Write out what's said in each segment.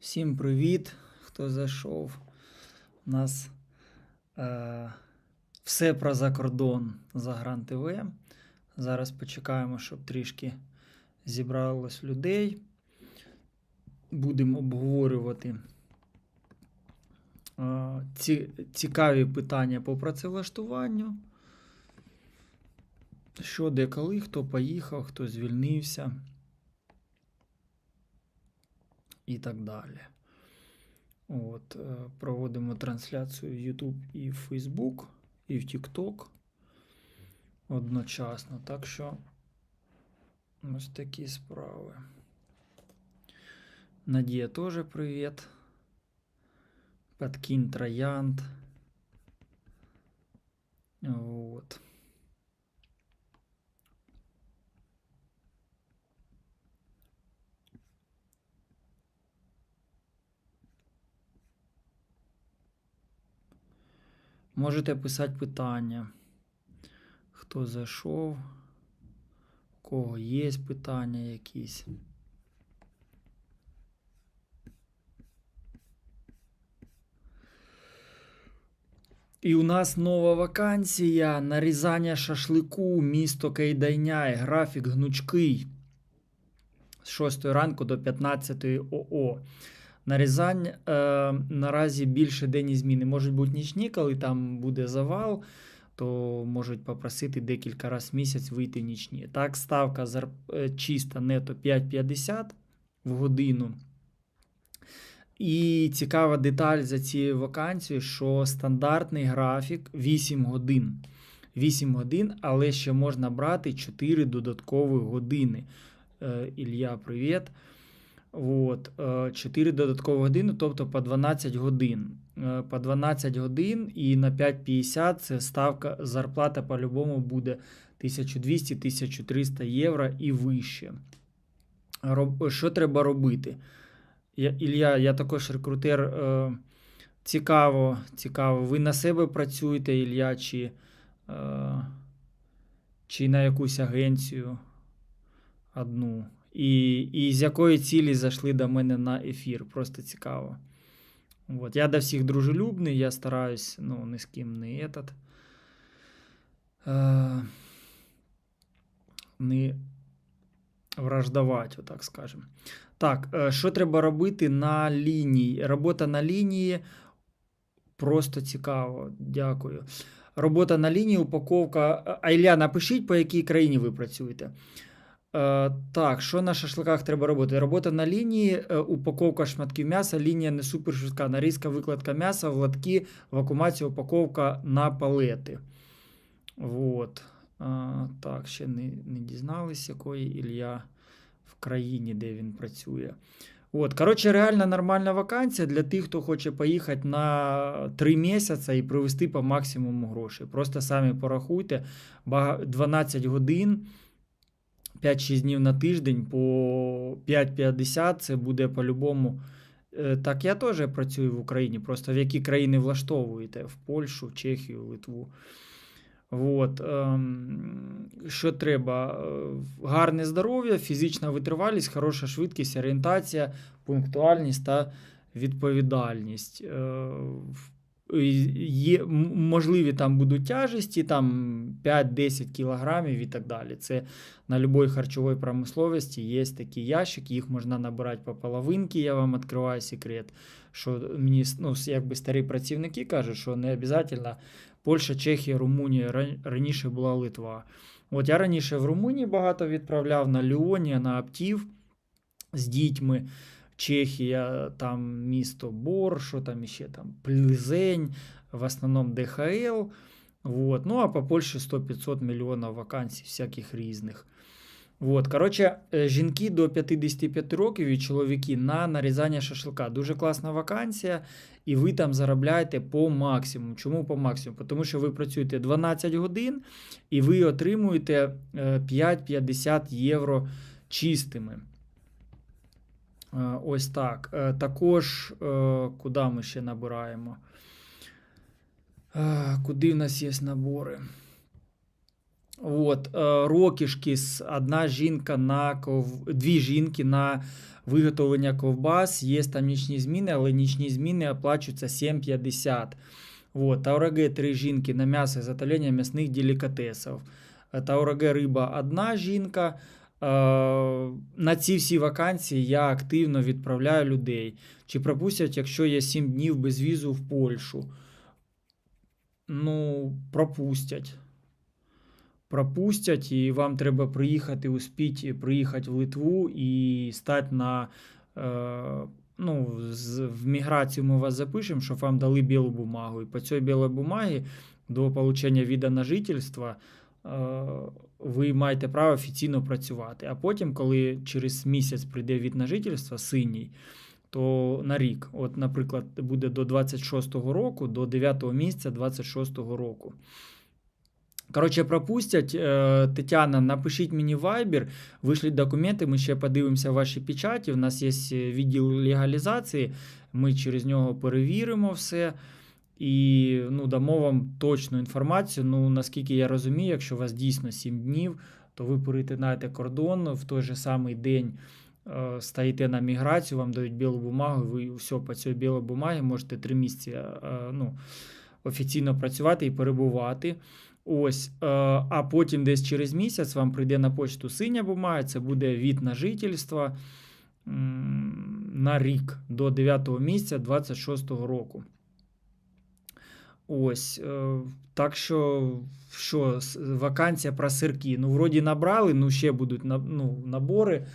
Всім привіт, хто зайшов. У нас все про закордон за Гран ТВ. Зараз почекаємо, щоб трішки зібралось людей. Будемо обговорювати ці, цікаві питання по працевлаштуванню. Що, де, коли, хто поїхав, хто звільнився і так далі. От, е, проводимо трансляцію в YouTube і в Facebook, і в TikTok одночасно. Так що ось такі справи. Надія теж привіт. Подкинь троянд. Вот. Можете писати питання. Хто зайшов? У кого є питання якісь? І у нас нова вакансія. Нарізання шашлику, місто Кейдайняй, графік гнучкий. З 6 ранку до 15 ОО. Нарізань е, наразі більше денні зміни. Можуть бути нічні, коли там буде завал, то можуть попросити декілька разів в місяць вийти нічні. Так, ставка зар... е, чиста нето 5,50 в годину. І цікава деталь за цією вакансією, що стандартний графік 8 годин. 8 годин, але ще можна брати 4 додаткові години. Е, Ілля, привіт. От, 4 додаткові години, тобто по 12 годин. Е, По 12 годин і на 5,50 це ставка зарплата по-любому буде 1200-1300 євро і вище. Що треба робити? Я, Ілля, я також рекрутер. Е, цікаво, цікаво. Ви на себе працюєте, Ілля, чи, е, чи на якусь агенцію одну? І, і з якої цілі зайшли до мене на ефір. Просто цікаво. От. Я до всіх дружелюбний, я стараюсь ну, ні з ким не этот. Е, не враждувати, отак скажемо. Так, е, що треба робити на лінії? Робота на лінії просто цікаво. Дякую. Робота на лінії, упаковка. Айля, напишіть, по якій країні ви працюєте. Е, так, що на шашликах треба робити? Робота на лінії, е, упаковка шматків м'яса, лінія не супер швидка, нарізка, викладка м'яса, в лотки, вакуумація, упаковка на палети. Вот. Е, так, ще не, не дізнались, якої Ілля в країні, де він працює. От, коротше, реально нормальна вакансія для тих, хто хоче поїхати на 3 місяці і привезти по максимуму грошей. Просто самі порахуйте, 12 годин. 5-6 днів на тиждень по 5,50 це буде по-любому. Е, Так, я теж працюю в Україні. Просто в які країни влаштовуєте? В Польщу, в Чехію, Литву. От, ем, що треба? Е, Гарне здоров'я, фізична витривалість, хороша швидкість, орієнтація, пунктуальність та відповідальність. Є, можливі там будуть тяжесті, там 5-10 кілограмів і так далі. Це на будь-якій харчовій промисловості є такі ящики, їх можна набирати по половинки, я вам відкриваю секрет. Що мені ну, якби старі працівники кажуть, що не обов'язково Польща, Чехія, Румунія, раніше була Литва. От я раніше в Румунії багато відправляв на Ліоні, на Аптів з дітьми. Чехія, там місто Бор, що там ще там Плизень, в основному ДХЛ. Вот. Ну а по Польщі 100-500 мільйонів вакансій всяких різних. От, коротше, е, жінки до 55 років і чоловіки на нарізання шашлика. Дуже класна вакансія, і ви там заробляєте по максимуму. Чому по максимуму? Тому що ви працюєте 12 годин і ви отримуєте е, 5-50 євро чистими. Е, Ось так. Е, Також, е, куди ми ще набираємо? Куди в нас є набори? От, рокішки з одна жінка на ков... дві жінки на виготовлення ковбас. Є там нічні зміни, але нічні зміни оплачуються 7,50. От, Таураге три жінки на м'ясо і затолення м'ясних делікатесів. Таураге риба одна жінка. Е, На ці всі вакансії я активно відправляю людей. Чи пропустять, якщо є 7 днів без візу в Польщу? Ну, пропустять пропустять, і вам треба приїхати, успіть приїхати в Литву і стати на. Е, ну, в міграцію ми вас запишемо, щоб вам дали білу бумагу. І по цій білій бумагі до отримання віда на жительство ви маєте право офіційно працювати. А потім, коли через місяць прийде від на жительство синій, то на рік, от, наприклад, буде до 26-го року, до 9 місяця 26-го року. Коротше, пропустять. Е, Тетяна, напишіть мені в Viber, вишліть документи, ми ще подивимося ваші печаті. У нас є відділ легалізації, ми через нього перевіримо все і ну, дамо вам точну інформацію. Ну, наскільки я розумію, якщо у вас дійсно 7 днів, то ви перетинаєте кордон в той же самий день. е, Стаєте на міграцію, вам дають білу бумагу, ви все по цій білій бумагі можете 3 місяці е, ну, офіційно працювати і перебувати. Ось, е, а потім десь через місяць вам прийде на почту синя бумага, це буде від на жительство на рік до 9 місяця 26-го року. Ось. е, Так що, що вакансія про сирки. Ну, вроді набрали, ну ще будуть ну, набори.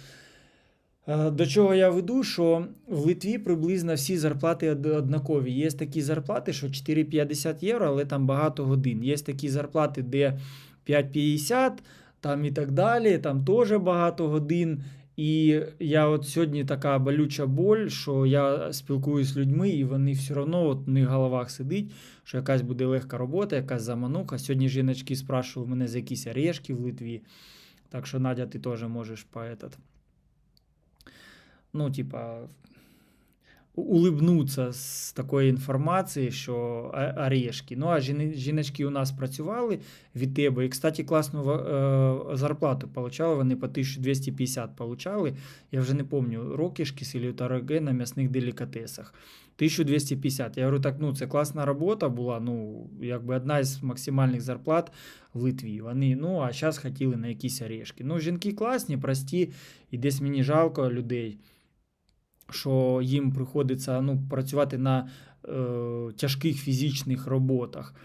Е, До чого я веду, що в Литві приблизно всі зарплати однакові. Є такі зарплати, що 4,50 євро, але там багато годин. Є такі зарплати, де 5,50 там і так далі, там теж багато годин. І я от сьогодні така болюча боль, що я спілкуюся з людьми, і вони все одно от в них головах сидить, що якась буде легка робота, якась замануха. Сьогодні жіночки спрашували мене за якісь орешки в Литві. Так що, Надя, ти теж можеш по этот ну, типа, у- улыбнуться з такої інформації, що а- орешки. Ну, а жіночки у нас працювали від тебе. І, кстати, класну е, зарплату получали. Вони по 1250 получали. Я вже не пам'ятаю, рокішки сілі тараге на м'ясних делікатесах. 1250. Я говорю, так, ну це класна робота була. Ну, якби одна із максимальних зарплат в Литві. Вони, ну, а зараз хотіли на якісь орешки. Ну, жінки класні, прості, і десь мені жалко людей що їм приходиться ну, працювати на е, тяжких фізичних роботах.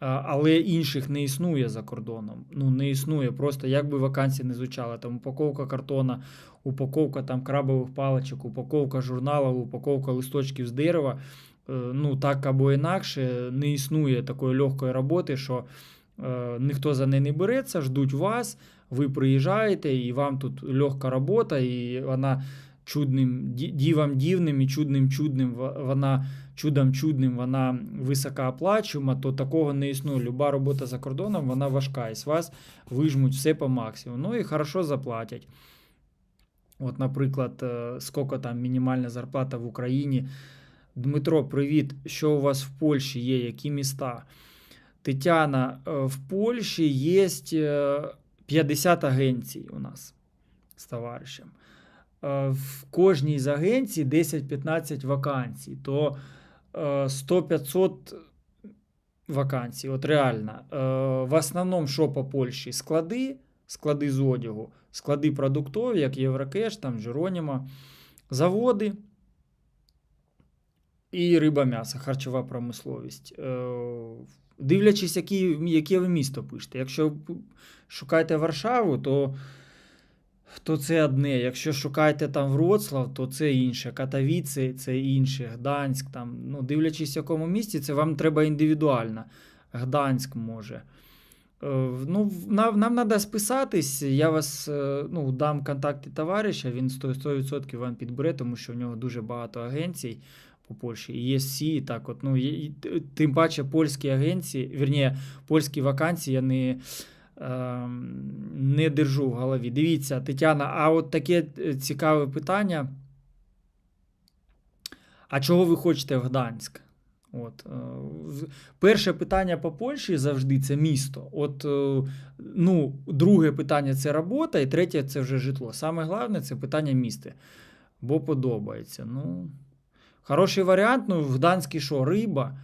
Але інших не існує за кордоном. Ну, не існує. Просто як би вакансія не звучала. Там упаковка картона, упаковка там крабових паличок, упаковка журналів, упаковка листочків з дерева. Е, ну, так або інакше, не існує такої легкої роботи, що е, ніхто за неї не береться, ждуть вас, ви приїжджаєте, і вам тут легка робота, і вона чудним ді- дівам дивним і чудним чудним вона чудом чудним вона високооплачуєма, то такого не існує. Люба робота за кордоном вона важка, і з вас вижмуть все по максимуму. Ну і хорошо заплатять. От, наприклад, е, скільки там мінімальна зарплата в Україні. Дмитро, привіт. Що у вас в Польщі є? Які міста? Тетяна, е, в Польщі є 50 агенцій у нас з товаришем. Е, В кожній з агенцій 10-15 вакансій, то е, 100-500 вакансій. От реально. Е, В основному, що по Польщі? Склади, склади з одягу, склади продуктові, як Єврокеш, там Джероніма, заводи і риба м'ясо, харчова промисловість. Е, Дивлячись, які, яке ви місто пишете. Якщо шукаєте Варшаву, то то це одне. Якщо шукаєте там Вроцлав, то це інше. Катавіці це інше. Гданськ, там, ну, дивлячись, в якому місті, це вам треба індивідуально. Гданськ може. Е, Ну, нам, нам треба списатись. Я вас е, ну, дам контакти товариша, він 100%, 100% вам підбере, тому що в нього дуже багато агенцій по Польщі. І є всі, і так от, ну, і тим паче польські агенції, вірні, польські вакансії я не, не держу в голові. Дивіться, Тетяна, а от таке е, цікаве питання. А чого ви хочете в Гданськ? От, е, перше питання по Польщі завжди це місто. От, е, ну, друге питання це робота, і третє це вже житло. Саме головне це питання міста. Бо подобається. Ну, хороший варіант. Ну, в Гданській що? Риба,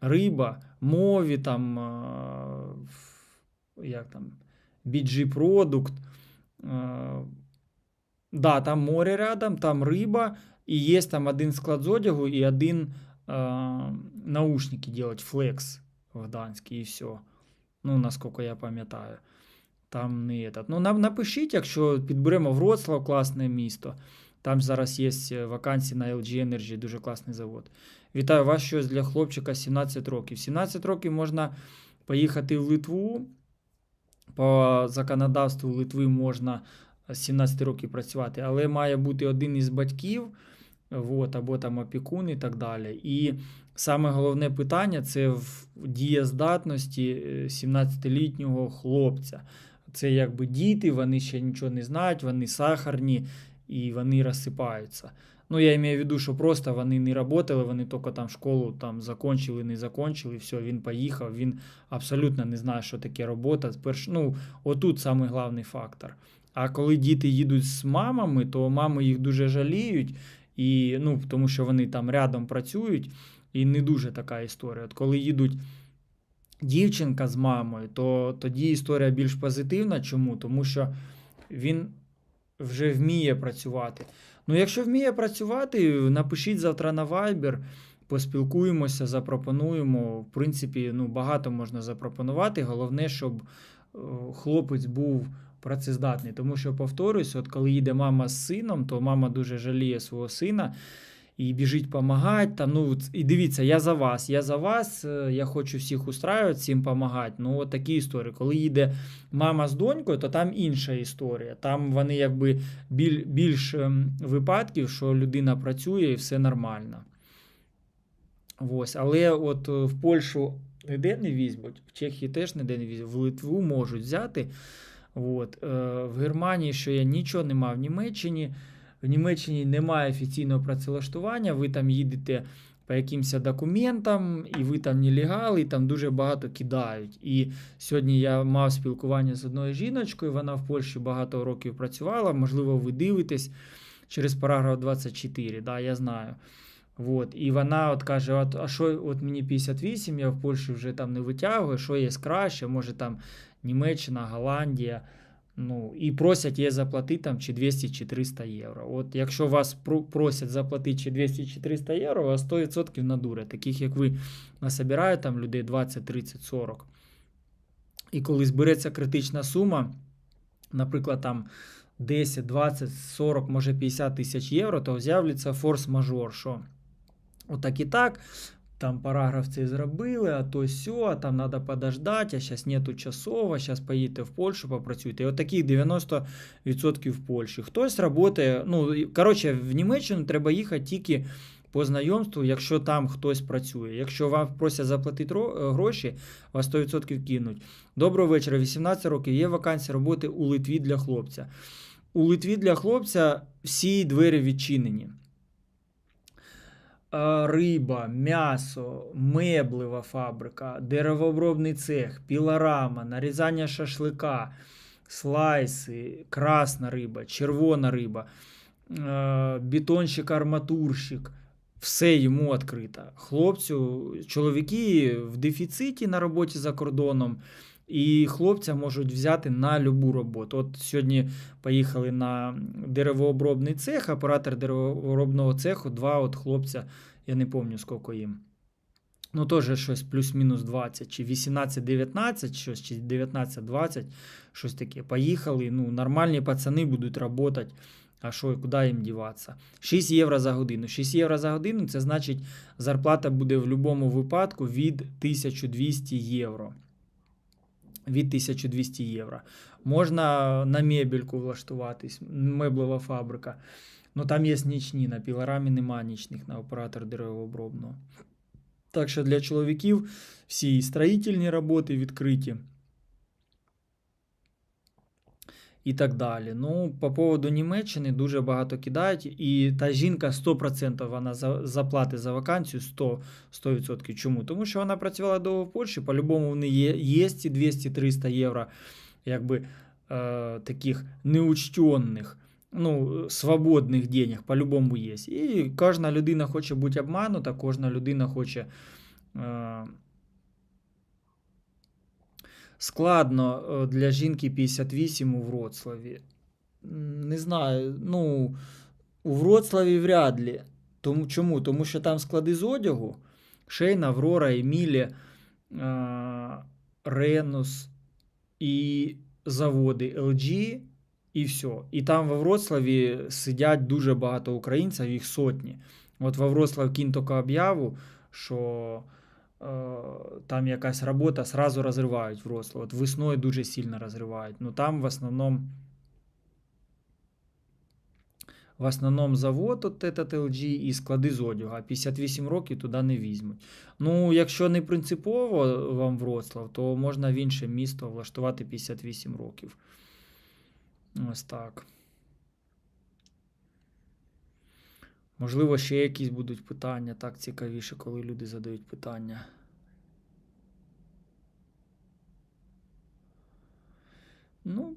риба, мові, там, як там, BG продукт. Е, Да, там море рядом, там риба, и есть там один склад з одягу и один э, наушники делать, флекс в Гданській, і все. Ну, наскільки я пам'ятаю. Там не этот. Ну, нам напишіть, якщо підберемо Вроцлав, класне місто. Там зараз є вакансії на LG Energy, дуже класний завод. Вітаю вас щось для хлопчика 17 років. 17 років можна поїхати в Литву. По законодавству Литви можна з 17 років працювати, але має бути один із батьків, от, або там опікун і так далі. І саме головне питання це в дієздатності е, 17-літнього хлопця. Це якби діти, вони ще нічого не знають, вони сахарні і вони розсипаються. Ну, я маю в виду, що просто вони не працювали, вони тільки там школу там закончили, не закончили, все, він поїхав, він абсолютно не знає, що таке робота. Перш, ну, отут самий головний фактор. А коли діти їдуть з мамами, то мами їх дуже жаліють, і, ну, тому що вони там рядом працюють, і не дуже така історія. От коли їдуть дівчинка з мамою, то тоді історія більш позитивна. Чому? Тому що він вже вміє працювати. Ну, якщо вміє працювати, напишіть завтра на Viber, поспілкуємося, запропонуємо. В принципі, ну, багато можна запропонувати. Головне, щоб е, хлопець був працездатний. Тому що, повторюсь, от коли їде мама з сином, то мама дуже жаліє свого сина і біжить допомагати. Там, ну, і дивіться, я за вас, я за вас, е, я хочу всіх устраювати, всім допомагати. Ну, от такі історії. Коли їде мама з донькою, то там інша історія. Там вони якби біль, більш ем, випадків, що людина працює і все нормально. Ось. Але от е, в Польщу ніде не візьмуть, в Чехії теж ніде не візьмуть, в Литву можуть взяти. От. Е, В Германії, що я нічого не мав в Німеччині. В Німеччині немає офіційного працевлаштування, ви там їдете по якимось документам, і ви там нелегали, і там дуже багато кидають. І сьогодні я мав спілкування з одною жіночкою, вона в Польщі багато років працювала, можливо, ви дивитесь через параграф 24, да, я знаю. Вот. І вона от каже: от, а що от мені 58, я в Польщі вже там не витягую, що є краще, може там Німеччина, Голландія. Ну, і просять її заплатити там чи 200 чи 300 євро. От якщо вас просять заплатити чи 200 чи 300 євро, вас 100% надурять. Таких як ви насобирають там людей 20, 30, 40. І коли збереться критична сума, наприклад, там 10, 20, 40, може 50 тисяч євро, то з'являться форс-мажор. що Отак і так, там параграф цей зробили, а то сьо, а там треба подождати, а зараз нету часова, зараз поїдете в Польщу, попрацюйте. І от таких 90% в Польщі. Хтось працює, ну, коротше, в Німеччину треба їхати тільки по знайомству, якщо там хтось працює. Якщо вам просять заплатити е, гроші, вас 100% кинуть. Доброго вечора, 18 років, є вакансія роботи у Литві для хлопця. У Литві для хлопця всі двері відчинені. Риба, м'ясо, меблева фабрика, деревообробний цех, пілорама, нарізання шашлика, слайси, красна риба, червона риба, е, бетонщик, арматурщик. Все йому відкрито. Хлопцю, чоловіки в дефіциті на роботі за кордоном, і хлопця можуть взяти на любу роботу. От сьогодні поїхали на деревообробний цех, оператор деревообробного цеху, два от хлопця, я не пам'ятаю, скільки їм. Ну, теж щось плюс-мінус 20, чи 18-19, щось, чи 19-20, щось таке. Поїхали, ну, нормальні пацани будуть працювати. А що, куди їм діватися? 6 євро за годину. 6 євро за годину це значить, зарплата буде в будь-якому випадку від 1200 євро. Від 1200 євро. Можна на мебельку влаштуватись, меблева фабрика. Ну там є нічні, на пілорамі нема нічних на оператор деревообробного. Так що для чоловіків всі строїтельні роботи відкриті. І так далі. Ну, по поводу Німеччини дуже багато кидають, і та жінка 100% вона за- заплатить за вакансію 100%. 100%. Чому? Тому що вона працювала довго в Польщі, по-любому в неї є, є ці 200-300 євро, якби е, таких неучтенних, ну, свободних денег, по-любому є. І кожна людина хоче бути обманута, кожна людина хоче. Е, Складно е, для жінки 58 у Вроцлаві. Не знаю, ну, у Вроцлаві вряд ли. Тому, чому? Тому що там склади з одягу. Шейн, Аврора, Емілі, е, Ренус і заводи LG, і все. І там во Вроцлаві сидять дуже багато українців, їх сотні. От во Вроцлав кінь тільки об'яву, що там якась робота, сразу розривають Вроцлав. От весною дуже сильно розривають. Ну там в основному в основному завод от этот LG і склади з одягу, а 58 років туди не візьмуть. Ну, якщо не принципово вам Вроцлав, то можна в інше місто влаштувати 58 років. Ось так. Можливо, ще якісь будуть питання. Так цікавіше, коли люди задають питання. Ну,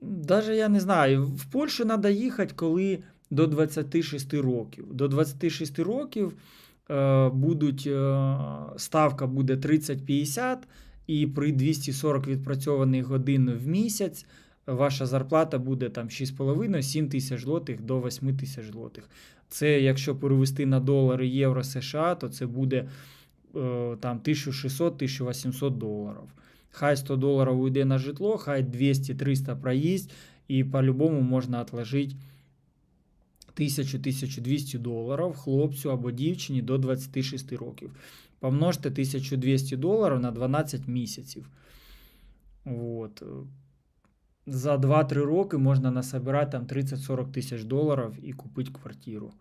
даже я не знаю. В Польщу треба їхати, коли до 26 років. До 26 років е, будуть, е, ставка буде 30-50, і при 240 відпрацьованих годин в місяць ваша зарплата буде там 6,5-7 тисяч злотих до 8 тисяч злотих. Це якщо перевести на долари євро США, то це буде е, там 1600-1800 доларів. Хай 100 доларів уйде на житло, хай 200-300 проїзд, і по-любому можна відложити 1000-1200 доларів хлопцю або дівчині до 26 років. Помножте 1200 доларів на 12 місяців. От. За 2-3 роки можна насобирати там 30-40 тисяч доларів і купити квартиру.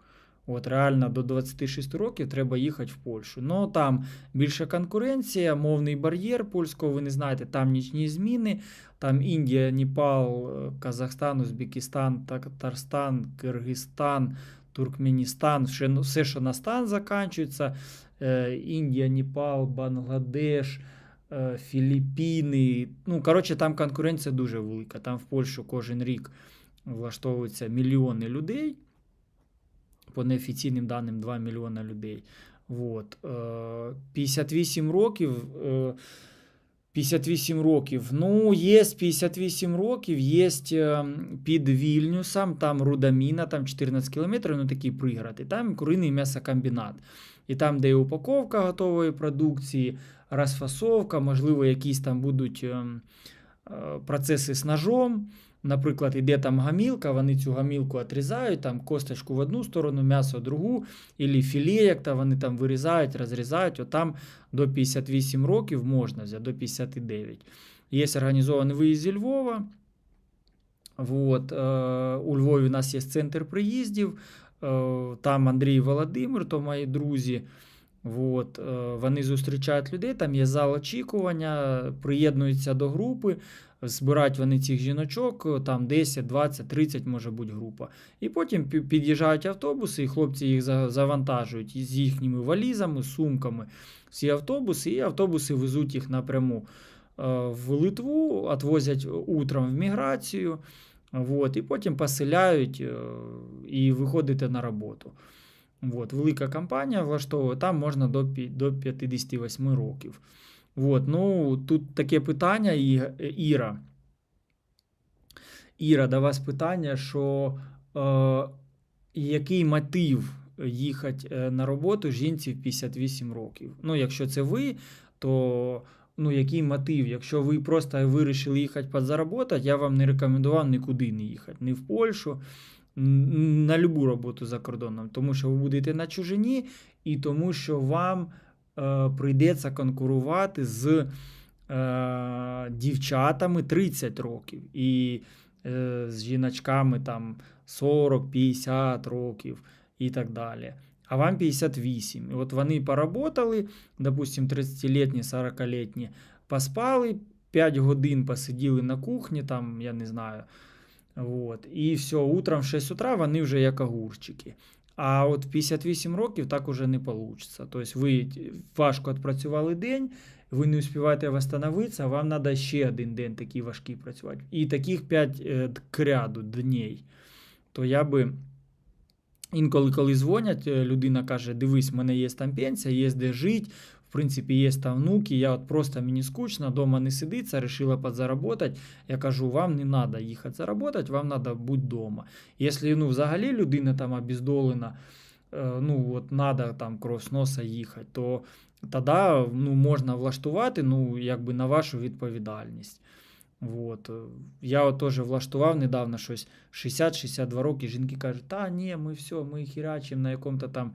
От реально до 26 років треба їхати в Польщу. Ну там більша конкуренція, мовний бар'єр польського, ви не знаєте, там нічні зміни. Там Індія, Непал, е, Казахстан, Узбекистан, Татарстан, Киргизстан, Туркменістан, все, що на стан закінчується. Е, Індія, Непал, Бангладеш, Філіппіни. Ну, коротше, там конкуренція дуже велика. Там в Польщу кожен рік влаштовуються мільйони людей. По неофіційним даним 2 мільйона людей. Вот. Е, 58 років. е, 58 років. Ну, є 58 років, є під Вільнюсом, там Рудаміна, там 14 кілометрів, ну такий пригород. І там куриний м'ясокомбінат. І там, де і упаковка готової продукції, розфасовка, можливо, якісь там будуть ем, е, процеси з ножом. Наприклад, іде там гамілка, вони цю гамілку відрізають, там косточку в одну сторону, м'ясо в другу, або філе, як то вони там вирізають, розрізають. Отам до 58 років можна взяти, до 59. Є організований виїзд зі Львова. Вот. е, У Львові у нас є центр приїздів. Е, Там Андрій Володимир, то мої друзі. Вот. е, Вони зустрічають людей, там є зал очікування, приєднуються до групи. Збирають вони цих жіночок, там 10, 20, 30 може бути група. І потім під'їжджають автобуси, і хлопці їх завантажують з їхніми валізами, сумками. Всі автобуси, і автобуси везуть їх напряму е, в Литву, відвозять утром в міграцію. Вот, і потім поселяють е, і виходите на роботу. Вот, велика компанія влаштовує, там можна до, до 58 років. Вот, ну, тут таке питання, І- Іра. Іра, до вас питання, що е, який мотив їхати е, на роботу жінці в 58 років? Ну, якщо це ви, то ну, який мотив? Якщо ви просто вирішили їхати підзаробити, я вам не рекомендував нікуди не їхати, ні в Польщу, на любу роботу за кордоном, тому що ви будете на чужині, і тому що вам е, прийдеться конкурувати з е, дівчатами 30 років. І е, з жіночками там 40-50 років і так далі. А вам 58. І от вони поработали, допустим, 30-літні, 40-літні, поспали, 5 годин посиділи на кухні, там, я не знаю. Вот. І все, утром в 6 утра вони вже як огурчики. А от в 58 років так уже не вийде. Тобто ви важко відпрацювали день, ви не успіваєте восстановитися, вам треба ще один день такий важкий працювати. І таких 5 е, к ряду днів. То я би інколи, коли дзвонять, е, людина каже: дивись, в мене є там пенсія, є де жити. В принципі, є там внуки, я от просто мені скучно, дома не сидиться, решила подзаработати. Я кажу, вам не треба їхати заработати, вам треба бути вдома. Якщо ну, взагалі людина там обездолена, е, ну от треба там кров носа їхати, то тоді ну, можна влаштувати ну, якби на вашу відповідальність. От. Я от теж влаштував недавно щось 60-62 роки. Жінки кажуть, та ні, ми все, ми хірячимо на якому-то там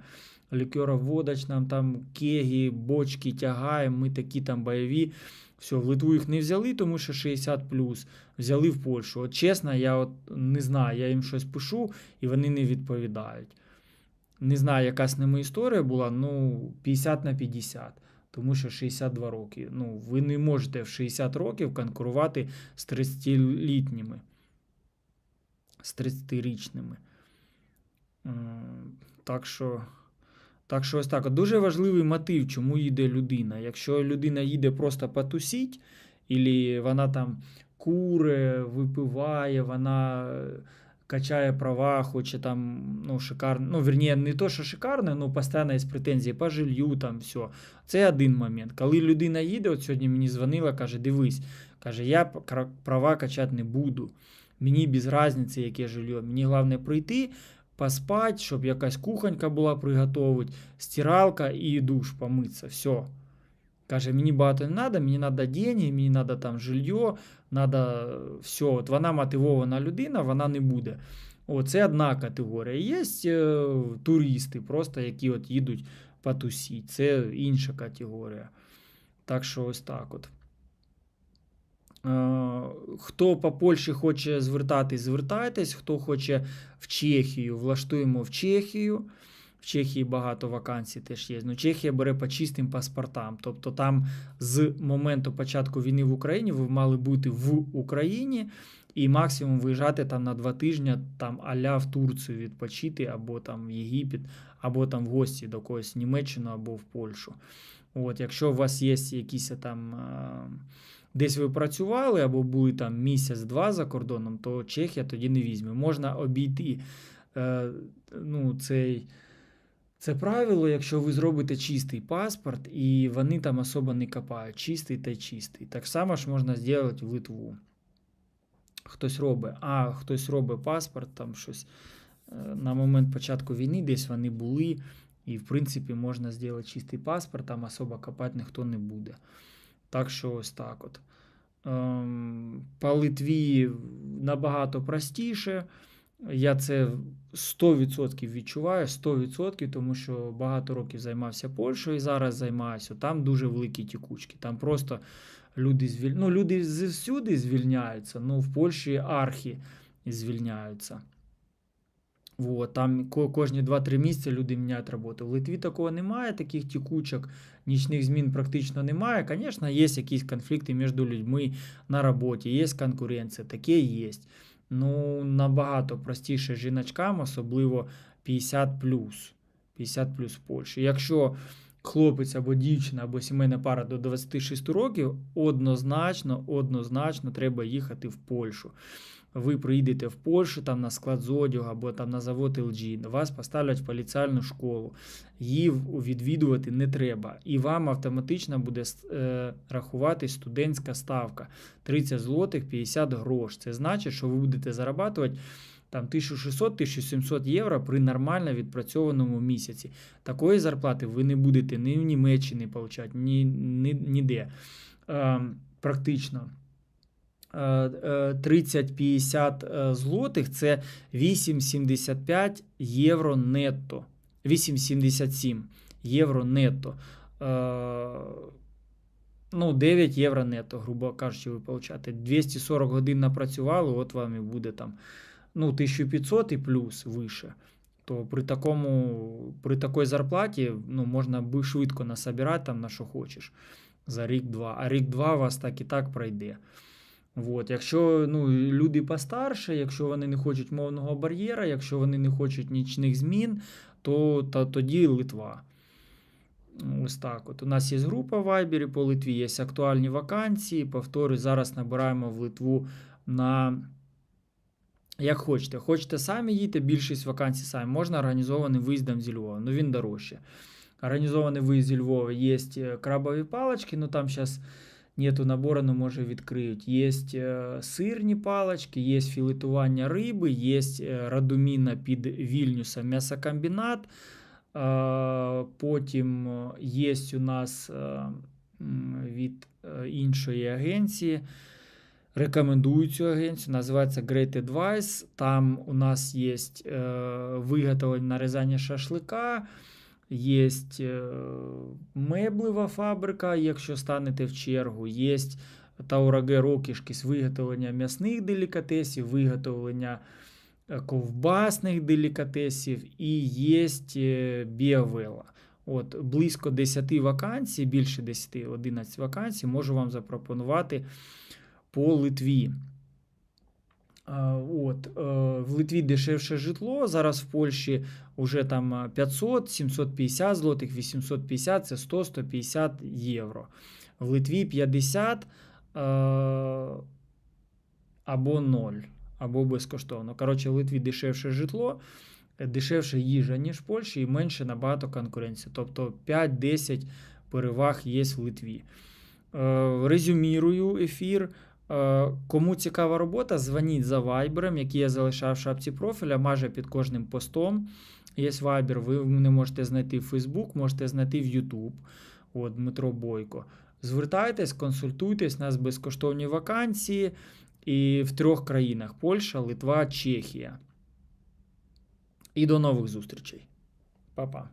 лікероводочному, там кегі, бочки тягаємо, ми такі там бойові. Все, в Литву їх не взяли, тому що 60 плюс. Взяли в Польщу. От чесно, я от не знаю, я їм щось пишу, і вони не відповідають. Не знаю, яка з ними історія була, ну 50 на 50. Тому що 62 роки. Ну, ви не можете в 60 років конкурувати з 30-літніми, з 30-річними. Так що, так що ось так. Дуже важливий мотив, чому їде людина. Якщо людина їде просто потусіть, і вона там куре, випиває, вона качає права, хоче там, ну, шикарно, ну, верніше, не то, що шикарне, ну, постійно є претензії по жилью, там, все. Це один момент. Коли людина їде, от сьогодні мені дзвонила, каже, дивись, каже, я права качати не буду. Мені без різниці, яке жилье. Мені головне прийти, поспати, щоб якась кухонька була приготовить, стиралка і душ помитися. Все. Каже, мені багато не треба, мені треба деньги, мені треба там жилье, треба все. От Вона мотивована людина, вона не буде. О, це одна категорія. Є е, туристи, просто які от їдуть потусіть. Це інша категорія. Так що ось так от. Е, хто по Польщі хоче звертатись, звертайтесь. Хто хоче в Чехію, влаштуємо в Чехію. В Чехії багато вакансій теж є. Ну, Чехія бере по чистим паспортам. Тобто там з моменту початку війни в Україні ви мали бути в Україні і максимум виїжджати там на два тижні, там аля в Турцію відпочити, або там в Єгипет, або там в гості до когось в Німеччину або в Польщу. От, Якщо у вас є якісь там. Десь ви працювали або були там місяць-два за кордоном, то Чехія тоді не візьме. Можна обійти е, ну, цей це правило, якщо ви зробите чистий паспорт, і вони там особо не копають, чистий та чистий. Так само ж можна зробити в Литву. Хтось робить, а хтось робить паспорт, там щось е, на момент початку війни, десь вони були. І, в принципі, можна зробити чистий паспорт, там особо копати ніхто не буде. Так що ось так от. Ем, по Литві набагато простіше. Я це 100% відчуваю, 100%, тому що багато років займався Польщею і зараз займаюся. Там дуже великі тікучки. Там просто люди звіль... ну, люди зсюди звільняються, ну в Польщі архи звільняються. Вот, там кожні 2-3 місяці люди міняють роботу. В Литві такого немає, таких тікучок, нічних змін практично немає. Звісно, є якісь конфлікти між людьми на роботі, є конкуренція, таке є ну, набагато простіше жіночкам, особливо 50 50 плюс в Польщі. Якщо хлопець або дівчина, або сімейна пара до 26 років, однозначно, однозначно треба їхати в Польщу ви приїдете в Польщу там на склад з одягу або там на завод LG, вас поставлять в поліціальну школу, її відвідувати не треба. І вам автоматично буде е, рахувати студентська ставка 30 злотих 50 грош. Це значить, що ви будете зарабатувати там 1600-1700 євро при нормально відпрацьованому місяці. Такої зарплати ви не будете ні в Німеччині получати, ні, ні, ніде. Е, практично. 30-50 е, злотих це 8,75 євро нетто. 8,77 євро нетто. Е, ну, 9 євро нетто, грубо кажучи, ви получаєте. 240 годин напрацювали, от вам і буде там ну, 1500 і плюс вище. То при такому, при такій зарплаті ну, можна би швидко насобирати там на що хочеш за рік-два. А рік-два у вас так і так пройде. От. Якщо ну, люди постарше, якщо вони не хочуть мовного бар'єра, якщо вони не хочуть нічних змін, то, то тоді Литва. Ось так. От у нас є група в Viber по Литві, є актуальні вакансії. Повторюю, зараз набираємо в Литву на. Як хочете. Хочете самі їдьте, більшість вакансій самі. Можна організований виїздом зі Львова, ну він дорожче. Организованный выезд зі Львова есть э, крабові палочки, ну там сейчас нету набора, но може відкриють. Есть э, сирні палочки, есть філетування риби, есть э, радуміна під Вільнюсом м'ясокомбінат. Е, Потім є у нас від іншої агенції. Рекомендую цю агенцію, називається Great Advice. Там у нас є виготовлення нарізання шашлика, є меблева фабрика, якщо станете в чергу, є Таураге Рокішки з виготовлення м'ясних делікатесів, виготовлення е, ковбасних делікатесів і є біовела. От, близько 10 вакансій, більше 10, 11 вакансій, можу вам запропонувати по Литві. От, е, в Литві дешевше житло. Зараз в Польщі вже там 500, 750 злотих, 850 це 100-150 євро. В Литві 50 е, або 0, або безкоштовно. Коротше, в Литві дешевше житло, дешевше їжа, ніж в Польщі, і менше набагато конкуренції. Тобто 5-10 переваг є в Литві. Е, Резюмірую ефір. Е, Кому цікава робота, дзвоніть за Viber, який я залишав в шапці профіля, майже під кожним постом. Є Viber, ви мене можете знайти в Facebook, можете знайти в YouTube. От, Дмитро Бойко. Звертайтесь, консультуйтесь, у нас безкоштовні вакансії. І в трьох країнах: Польща, Литва, Чехія. І до нових зустрічей. Па-па.